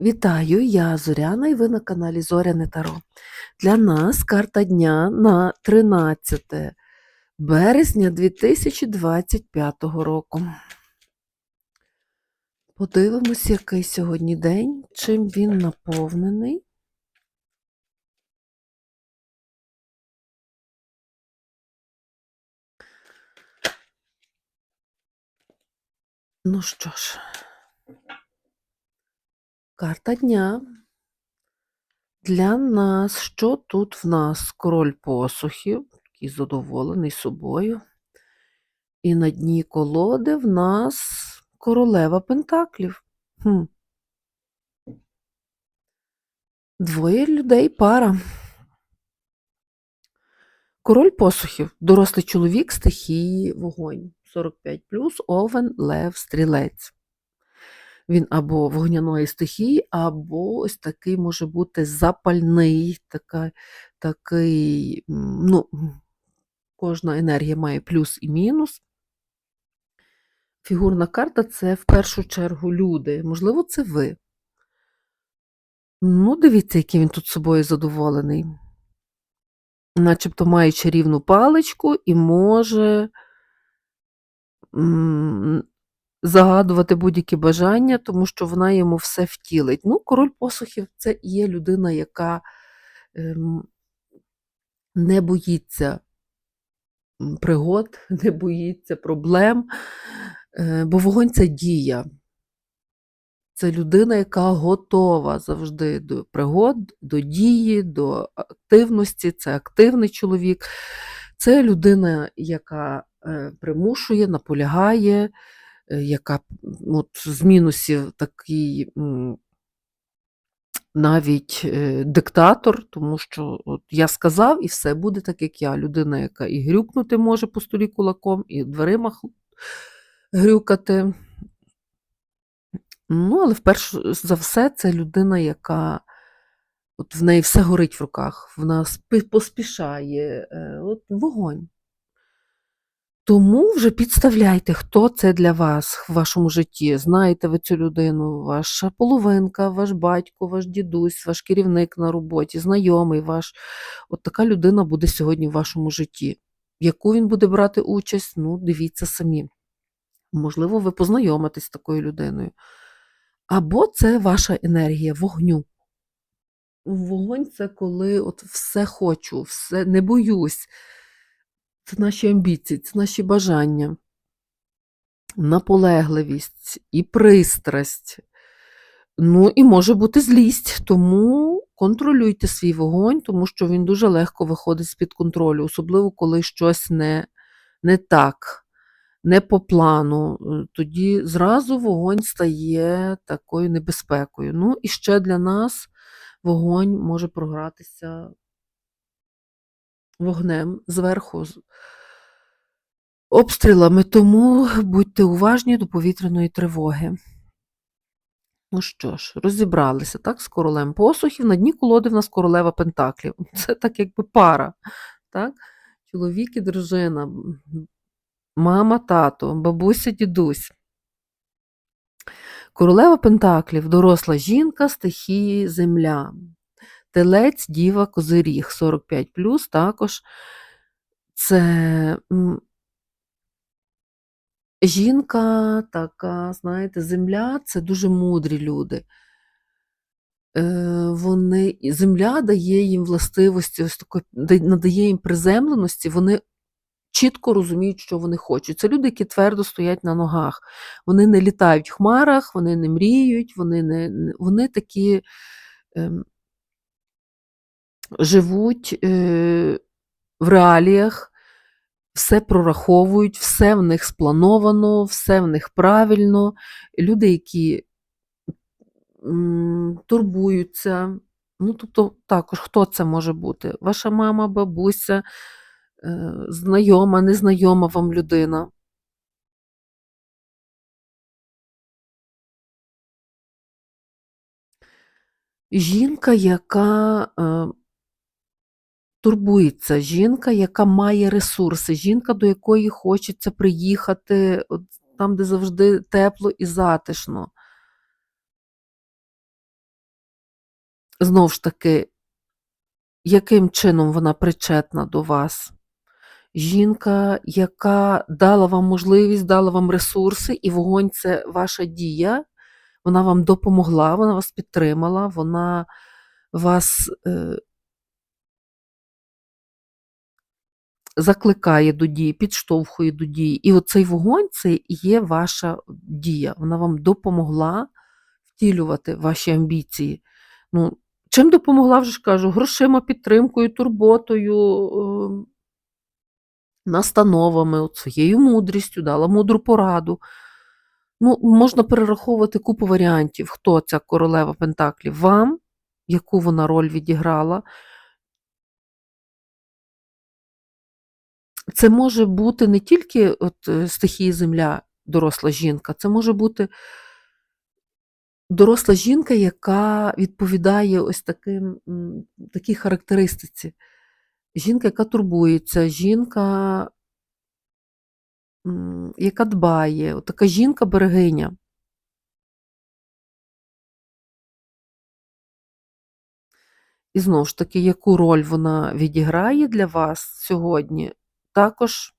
Вітаю, я Зоряна і ви на каналі Зоряне Таро. Для нас карта дня на 13 березня 2025 року. Подивимось, який сьогодні день, чим він наповнений. Ну що ж, карта дня. Для нас, що тут в нас? Король посухів, такий задоволений собою. І на дні колоди в нас королева пентаклів. Хм. Двоє людей пара. Король посухів, дорослий чоловік стихії вогонь. 45 овен, лев, стрілець. Він або вогняної стихії, або ось такий може бути запальний, така, такий, ну, кожна енергія має плюс і мінус. Фігурна карта це в першу чергу люди. Можливо, це ви. Ну, дивіться, який він тут собою задоволений. Начебто має чарівну паличку і може загадувати будь-які бажання, тому що вона йому все втілить. Ну, король посухів це є людина, яка ем, не боїться пригод, не боїться проблем, е, бо вогонь це дія. Це людина, яка готова завжди до пригод, до дії, до активності, це активний чоловік, це людина, яка е, примушує, наполягає, яка от, з мінусів такий навіть е, диктатор, тому що от я сказав, і все буде так, як я. Людина, яка і грюкнути може по столі кулаком, і дверима грюкати. Ну, але вперше за все, це людина, яка от в неї все горить в руках, вона поспішає, е, от вогонь. Тому вже підставляйте, хто це для вас в вашому житті. Знаєте ви цю людину, ваша половинка, ваш батько, ваш дідусь, ваш керівник на роботі, знайомий ваш. От така людина буде сьогодні в вашому житті. Яку він буде брати участь, ну, дивіться самі. Можливо, ви познайомитесь з такою людиною. Або це ваша енергія вогню. Вогонь це коли от все хочу, все не боюсь. Це наші амбіції, це наші бажання, наполегливість і пристрасть. Ну, і може бути злість, тому контролюйте свій вогонь, тому що він дуже легко виходить з-під контролю, особливо коли щось не, не так не по плану, е, тоді зразу вогонь стає такою небезпекою. Ну, і ще для нас вогонь може програтися вогнем зверху, обстрілами, тому будьте уважні до повітряної тривоги. Ну що ж, розібралися, так, з королем посухів. На дні колоди в нас королева Пентаклів. Це так, якби пара. так? Чоловік і дружина, мама, тато, бабуся, дідусь. Королева Пентаклів, доросла жінка, стихії земля. Телець, діва, козиріг 45 також це жінка така, знаєте, земля це дуже мудрі люди. Е, вони, Земля дає їм властивості, ось такої, надає їм приземленості, вони чітко розуміють, що вони хочуть. Це люди, які твердо стоять на ногах. Вони не літають в хмарах, вони не мріють, вони не, вони такі е, живуть е, в реаліях, все прораховують, все в них сплановано, все в них правильно. Люди, які турбуються. Ну, тобто, також хто це може бути? Ваша мама, бабуся, Е, знайома, незнайома вам людина. Жінка, яка е, турбується, жінка, яка має ресурси, жінка, до якої хочеться приїхати там, де завжди тепло і затишно. Знов ж таки, яким чином вона причетна до вас? Жінка, яка дала вам можливість, дала вам ресурси, і вогонь це ваша дія. Вона вам допомогла, вона вас підтримала, вона вас закликає до дії, підштовхує до дії. І оцей вогонь це є ваша дія. Вона вам допомогла втілювати ваші амбіції. Ну, чим допомогла, вже ж кажу, грошима, підтримкою, турботою, е, настановами, от своєю мудрістю, дала мудру пораду. Ну, можна перераховувати купу варіантів, хто ця королева Пентаклів вам, яку вона роль відіграла. Це може бути не тільки от, е, стихії земля, доросла жінка, це може бути доросла жінка, яка відповідає ось таким, такій характеристиці. Жінка, яка турбується, жінка, яка дбає, от така жінка-берегиня. І знову ж таки, яку роль вона відіграє для вас сьогодні, також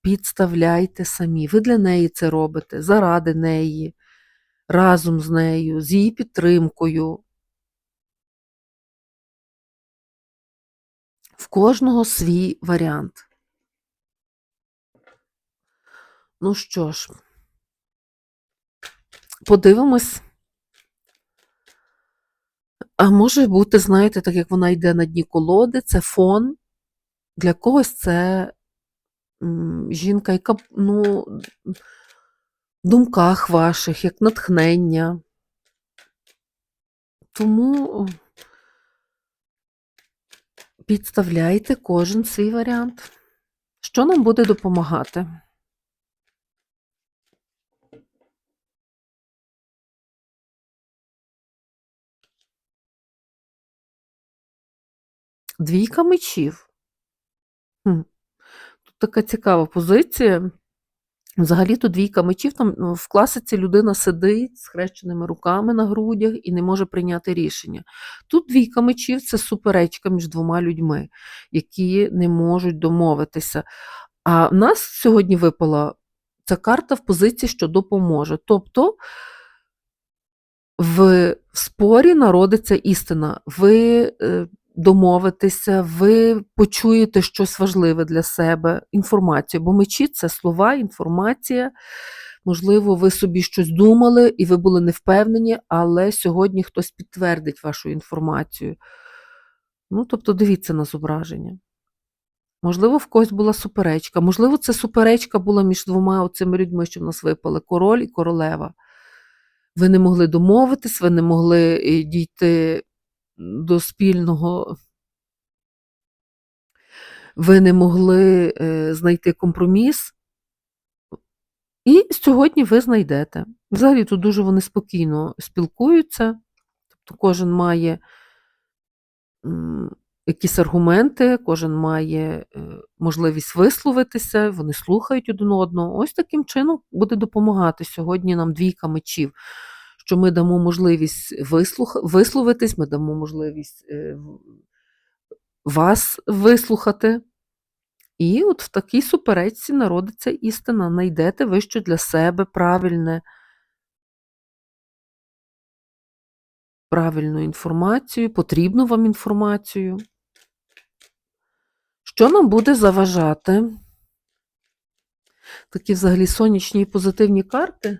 підставляйте самі. Ви для неї це робите, заради неї, разом з нею, з її підтримкою. В кожного свій варіант. Ну що ж, подивимось. А може бути, знаєте, так як вона йде на дні колоди, це фон. Для когось це жінка, яка ну, в думках ваших, як натхнення. Тому підставляйте кожен свій варіант. Що нам буде допомагати? Двійка мечів. Хм. Така цікава позиція. Взагалі-то двійка мечів, там ну, в класиці людина сидить з хрещеними руками на грудях і не може прийняти рішення. Тут двійка мечів це суперечка між двома людьми, які не можуть домовитися. А в нас сьогодні випала ця карта в позиції, що допоможе. Тобто в спорі народиться істина. Ви домовитеся, ви почуєте щось важливе для себе, інформацію. Бо мечі це слова, інформація. Можливо, ви собі щось думали і ви були не впевнені, але сьогодні хтось підтвердить вашу інформацію. Ну, тобто, дивіться на зображення. Можливо, в когось була суперечка. Можливо, це суперечка була між двома оцими людьми, що в нас випали король і королева. Ви не могли домовитись, ви не могли е, дійти до спільного. Ви не могли е, знайти компроміс, і сьогодні ви знайдете. Взагалі тут дуже вони спокійно спілкуються, тобто кожен має якісь аргументи, кожен має е, можливість висловитися, вони слухають один одного. Ось таким чином буде допомагати сьогодні нам двійка мечів, що ми дамо можливість вислух... висловитись, ми дамо можливість е, вас вислухати. І от в такій суперечці народиться істина. Найдете ви що для себе правильне. правильну інформацію, потрібну вам інформацію. Що нам буде заважати? Такі взагалі сонячні і позитивні карти.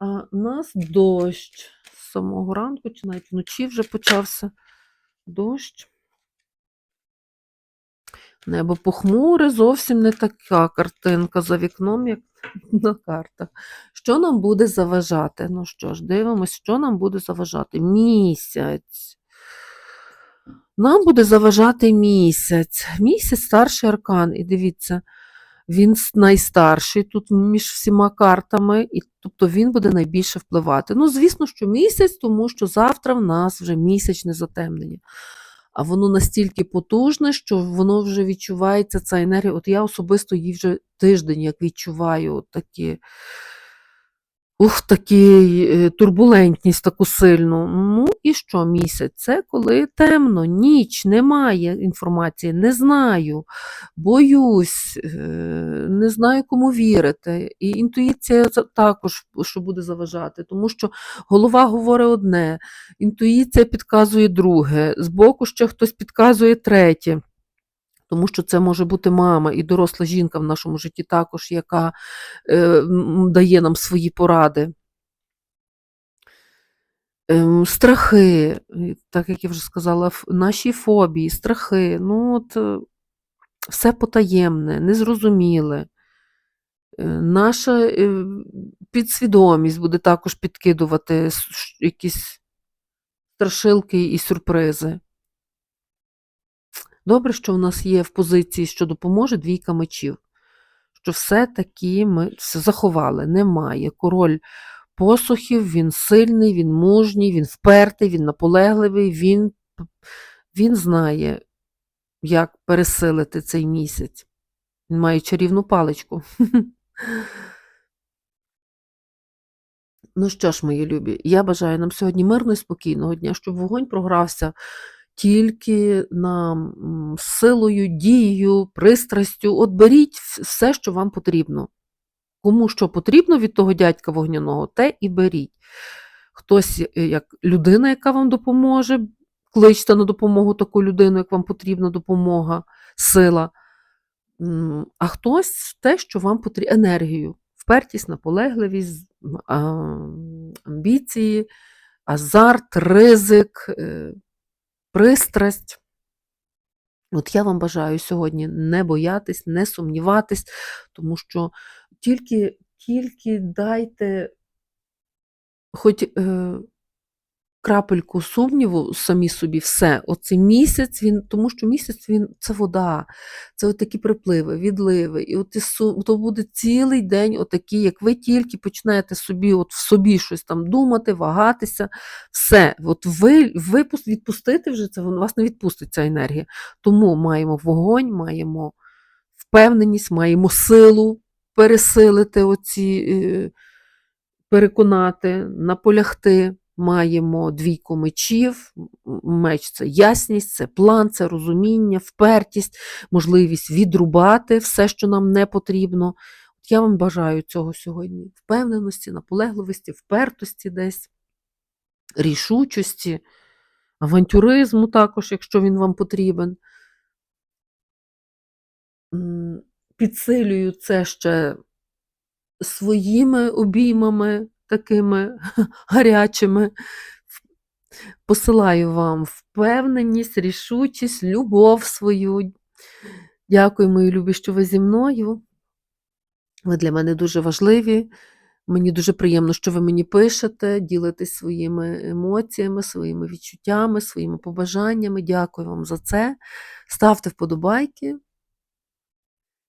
А у нас дощ з самого ранку, чи навіть вночі вже почався дощ. Небо похмуре, зовсім не така картинка за вікном, як на картах. Що нам буде заважати? Ну що ж, дивимось, що нам буде заважати? Місяць. Нам буде заважати місяць. Місяць старший аркан. І дивіться, він найстарший тут між всіма картами, і тобто він буде найбільше впливати. Ну, звісно, що місяць, тому що завтра в нас вже місячне затемнення. А воно настільки потужне, що воно вже відчувається ця енергія. От я особисто її вже тиждень як відчуваю такі Ух, такий е, турбулентність таку сильну. Ну і що місяць? Це коли темно, ніч, немає інформації, не знаю, боюсь, е, не знаю, кому вірити. І інтуїція також що буде заважати, тому що голова говорить одне, інтуїція підказує друге, збоку ще хтось підказує третє. Тому що це може бути мама і доросла жінка в нашому житті також, яка е, дає нам свої поради. Ем, страхи, так як я вже сказала, наші фобії, страхи, ну от е, все потаємне, незрозуміле. Е, Наша е, підсвідомість буде також підкидувати якісь страшилки і сюрпризи. Добре, що в нас є в позиції, що допоможе двійка мечів. Що все-таки ми заховали, немає. Король посухів, він сильний, він мужній, він впертий, він наполегливий, він, він знає, як пересилити цей місяць. Він має чарівну паличку. Ну що ж, мої любі, я бажаю нам сьогодні мирного і спокійного дня, щоб вогонь програвся тільки нам м, силою, дією, пристрастю. От беріть все, що вам потрібно. Кому що потрібно від того дядька вогняного, те і беріть. Хтось, е, як людина, яка вам допоможе, кличте на допомогу таку людину, як вам потрібна допомога, сила. А хтось те, що вам потрібно, енергію, впертість, наполегливість, амбіції, азарт, ризик, е, пристрасть. От я вам бажаю сьогодні не боятись, не сумніватись, тому що тільки, тільки дайте хоч е, крапельку сумніву самі собі, все. Оцей місяць, він, тому що місяць він це вода, це от такі припливи, відливи. І от і су- то буде цілий день отакий, як ви тільки почнете собі, от в собі щось там думати, вагатися, все. От ви, ви пус- відпустите вже це, вас не відпустить ця енергія. Тому маємо вогонь, маємо впевненість, маємо силу пересилити оці. е, переконати, наполягти. Маємо двійку мечів. Меч це ясність, це план, це розуміння, впертість, можливість відрубати все, що нам не потрібно. От я вам бажаю цього сьогодні: впевненості, наполегливості, впертості десь, рішучості, авантюризму також, якщо він вам потрібен. Підсилюю це ще своїми обіймами такими гарячими. Посилаю вам впевненість, рішучість, любов свою. Дякую, мої любі, що ви зі мною. Ви для мене дуже важливі. Мені дуже приємно, що ви мені пишете, ділитесь своїми емоціями, своїми відчуттями, своїми побажаннями. Дякую вам за це. Ставте вподобайки.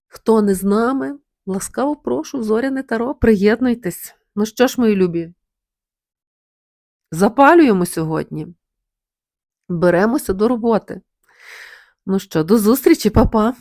Хто не з нами, ласкаво прошу, зоряне таро, приєднуйтесь. Ну що ж, мої любі, запалюємо сьогодні. Беремося до роботи. Ну що, до зустрічі, па-па!